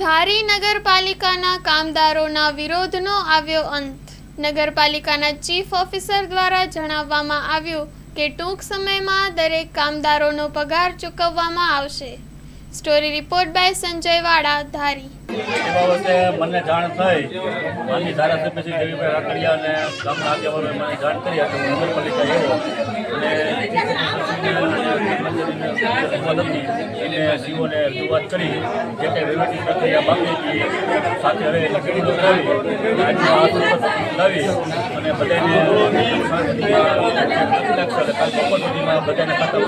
ધારી નગરપાલિકાના કામદારોના વિરોધનો આવ્યો અંત. નગરપાલિકાના ચીફ ઓફિસર દ્વારા જણાવવામાં આવ્યું કે ટૂંક સમયમાં દરેક કામદારોનો પગાર ચૂકવવામાં આવશે. સ્ટોરી રિપોર્ટ બાય સંજય વાડા, ધારી. બાબતે મને જાણ થઈ. માનની ધારાસભ્ય શ્રી દેવીભાઈ રાખડિયા અને ગામના આગેવાનોએ મને જાણ કરી હતી. નગરપાલિકા એવો. અને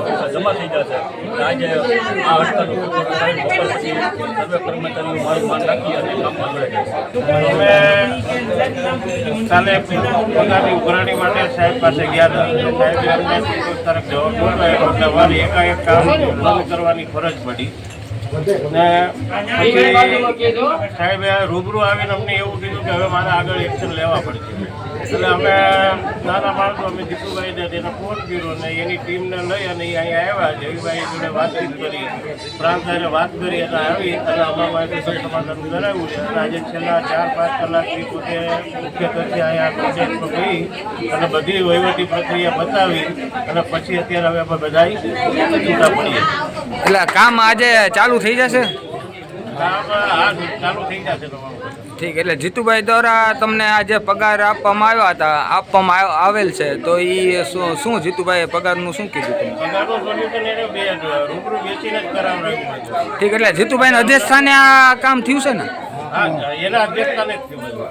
પૈસા જમા થઈ જશે આજે આ પછી સર્વે કર્મચારીઓ મારું માન રાખી અને કામમાં જશે કાલે પોતાની ઉઘરાણી માટે સાહેબ પાસે ગયા હતા સાહેબ તરફ જવાબ એટલે મારી એકાએક બંધ કરવાની ફરજ પડી. ને સાહેબે રૂબરૂ આવીને અમને એવું કીધું કે હવે મારે આગળ એક્શન લેવા પડશે. એટલે અમે નાના માણસો, અમે જીતુભાઈને તેને ફોન કર્યો ને એની ટીમને લઈ અને અહીંયા આવ્યા જયભાઈ જોડે વાતચીત કરી પ્રાંતભાઈને વાત કરી અને આવી અને અમારા માટે સમાધાન આજે છેલ્લા ચાર, પાંચ કલાકથી પોતે મુખ્ય અહીંયા પ્રોજેક્ટમાં ગઈ અને બધી વહીવટી પ્રક્રિયા બતાવી અને પછી અત્યારે હવે અમે બધા છૂટા એટલે કામ આજે ચાલુ થઈ જશે? ઠીક, એટલે જીતુભાઈ દ્વારા તમને આજે પગાર આપવામાં આવ્યા હતા, આપવામાં આવેલ છે, તો એ શું જીતુભાઈએ પગારનું શું કીધું તમે? ઠીક, એટલે જીતુભાઈને અધ્યક્ષ સ્થાને આ કામ થયું છે ને? એના બધું.